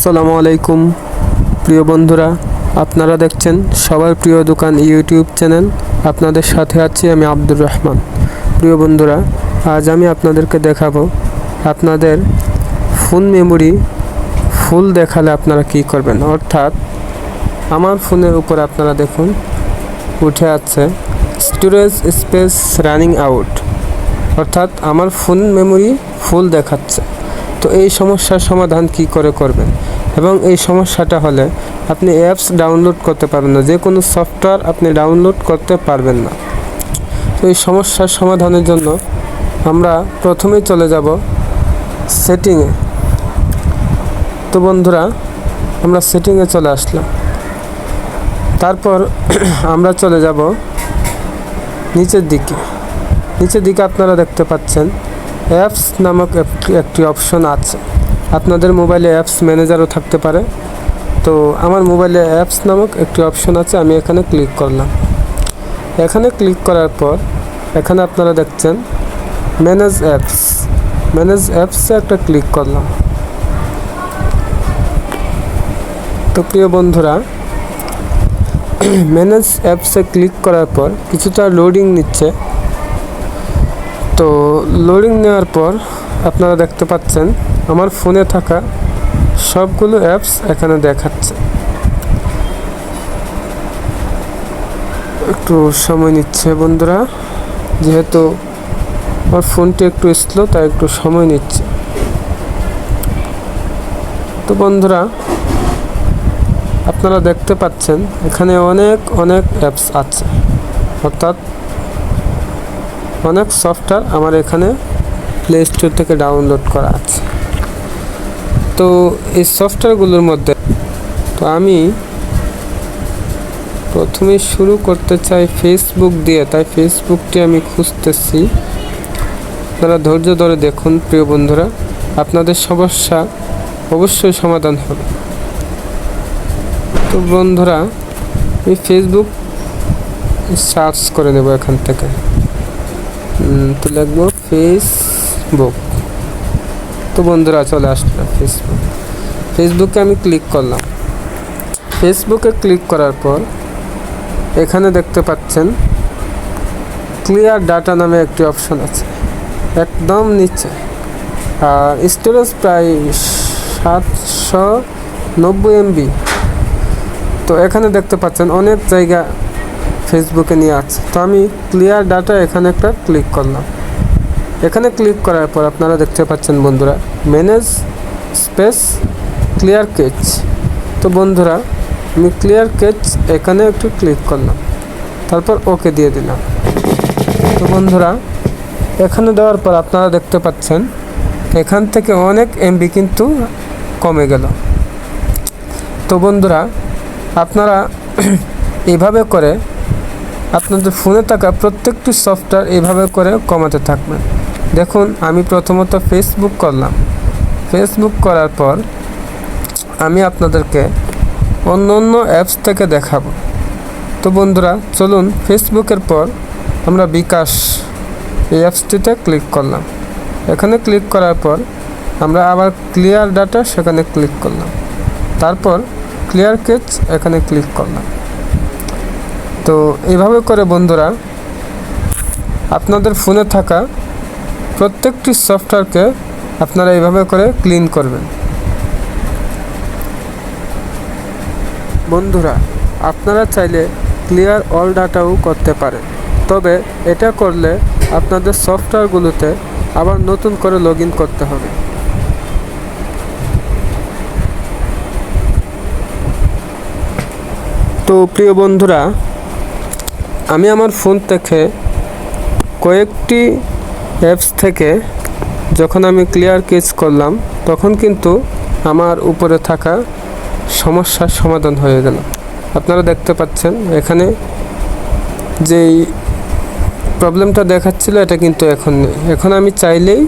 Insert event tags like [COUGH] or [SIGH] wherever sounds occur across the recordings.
আসসালামু আলাইকুম। প্রিয় বন্ধুরা, আপনারা দেখছেন সবার প্রিয় দোকান ইউটিউব চ্যানেল। আপনাদের সাথে আছি আমি আব্দুর রহমান। প্রিয় বন্ধুরা, আজ আমি আপনাদেরকে দেখাবো আপনাদের ফোন মেমোরি ফুল দেখালে আপনারা কি করবেন। অর্থাৎ আমার ফোনের উপর আপনারা দেখুন, উঠে আছে স্টোরেজ স্পেস রানিং আউট অর্থাৎ আমার ফোন মেমোরি ফুল দেখাচ্ছে। তো এই সমস্যার সমাধান কি করে করবেন? এবং এই সমস্যাটা হলে আপনি অ্যাপস ডাউনলোড করতে পারবেন না যে কোনো সফটওয়্যার আপনি ডাউনলোড করতে পারবেন না। তো এই সমস্যার সমাধানের জন্য আমরা প্রথমেই চলে যাব সেটিংয়ে তো বন্ধুরা, আমরা সেটিংয়ে চলে আসলাম। তারপর [CLEARS THROAT] আমরা চলে যাব নিচের দিকে। নিচের দিকে আপনারা দেখতে পাচ্ছেন অ্যাপস নামক একটি অপশন আছে। আপনাদের মোবাইলে অ্যাপস ম্যানেজারও থাকতে পারে। তো আমার মোবাইলে অ্যাপস নামক একটি অপশন আছে, আমি এখানে ক্লিক করলাম। এখানে ক্লিক করার পর এখানে আপনারা দেখছেন ম্যানেজ অ্যাপস। ম্যানেজ অ্যাপসে একটা ক্লিক করলাম। তো প্রিয় বন্ধুরা, [CLEARS THROAT] ম্যানেজ অ্যাপসে ক্লিক করার পর কিছুটা লোডিং নিচ্ছে। তো লোডিং নেওয়ার পর আপনারা দেখতে পাচ্ছেন, আমার ফোনে থাকা সবগুলো অ্যাপস এখানে দেখাচ্ছে। একটু সময় নিচ্ছে বন্ধুরা, যেহেতু আমার ফোনটি একটু স্লো তাই একটু সময় নিচ্ছে। তো বন্ধুরা, আপনারা দেখতে পাচ্ছেন, এখানে অনেক অনেক অ্যাপস আছে। অর্থাৎ অনেক সফটওয়্যার আমার এখানে প্লে স্টোর থেকে ডাউনলোড করা আছে। তো এই সফটওয়্যারগুলোর মধ্যে তো আমি প্রথমে শুরু করতে চাই ফেসবুক দিয়ে, তাই ফেসবুকটি আমি খুঁজতেছি। আপনারা ধৈর্য ধরে দেখুন, প্রিয় বন্ধুরা। আপনাদের সমস্যা অবশ্যই সমাধান হবে। তো বন্ধুরা, আমি ফেসবুক সার্চ করে নেব এখান থেকে। তো লিখব ফেসবুক তো বন্ধুরা, চলে আসলো ফেসবুক ফেসবুকে আমি ক্লিক করলাম। ফেসবুকে ক্লিক করার পর এখানে দেখতে পাচ্ছেন ক্লিয়ার ডাটা নামে একটি অপশন আছে, একদম নিচে। আর স্টোরেজ প্রায় সাতশো নব্বই এমবি তো এখানে দেখতে পাচ্ছেন, অনেক জায়গা ফেসবুকে নিয়ে আছে। তো আমি ক্লিয়ার ডাটা এখানে একটা ক্লিক করলাম। এখানে ক্লিক করার পর আপনারা দেখতে পাচ্ছেন বন্ধুরা ম্যানেজ স্পেস ক্লিয়ার কেচ তো বন্ধুরা, আমি ক্লিয়ার কেচ এখানে একটু ক্লিক করলাম, তারপর ওকে দিয়ে দিলাম। তো বন্ধুরা, এখানে দেওয়ার পর আপনারা দেখতে পাচ্ছেন, এখান থেকে অনেক এমবি কিন্তু কমে গেল। তো বন্ধুরা, আপনারা [CLEARS THROAT] এভাবে করে আপনাদের ফোনে থাকা প্রত্যেকটি সফটওয়্যার এভাবে করে কমাতে থাকবেন দেখুন, আমি প্রথমত ফেসবুক করলাম। ফেসবুক করার পর আমি আপনাদেরকে অন্য অন্য অ্যাপস থেকে দেখাবো। তো বন্ধুরা, চলুন ফেসবুকের পর আমরা বিকাশ এই অ্যাপসটিতে ক্লিক করলাম। এখানে ক্লিক করার পর আমরা আবার ক্লিয়ার ডাটা সেখানে ক্লিক করলাম। তারপর ক্লিয়ার কেচ এখানে ক্লিক করলাম। তো এভাবে করে বন্ধুরা, আপনাদের ফোনে থাকা প্রত্যেকটি সফটওয়্যারকে আপনারা এইভাবে করে ক্লিন করবেন। বন্ধুরা, আপনারা চাইলে ক্লিয়ার অল ডাটাও করতে পারেন। তবে এটা করলে আপনাদের সফটওয়্যারগুলোতে আবার নতুন করে লগ করতে হবে। তো প্রিয় বন্ধুরা আমি আমার ফোন থেকে কয়েকটি অ্যাপস থেকে যখন আমি ক্লিয়ার কেচ করলাম, তখন কিন্তু আমার উপরে থাকা সমস্যার সমাধান হয়ে গেল। আপনারা দেখতে পাচ্ছেন, এখানে যেই প্রবলেমটা দেখাচ্ছিল, এটা কিন্তু এখন নেই। এখন আমি চাইলেই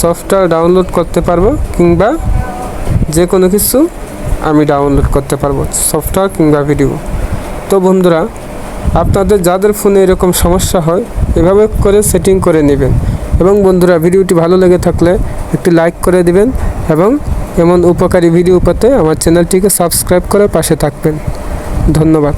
সফটওয়্যার ডাউনলোড করতে পারব, কিংবা যে কোনো কিছু আমি ডাউনলোড করতে পারব সফটওয়্যার কিংবা ভিডিও তো বন্ধুরা আপনাদের যাদের ফোনে এরকম সমস্যা হয়, এভাবে করে সেটিং করে নেবেন। এবং বন্ধুরা, ভিডিওটি ভালো লেগে থাকলে একটি লাইক করে দিবেন এবং এমন উপকারী ভিডিও পেতে আমার চ্যানেলটিকে সাবস্ক্রাইব করে পাশে থাকবেন। ধন্যবাদ।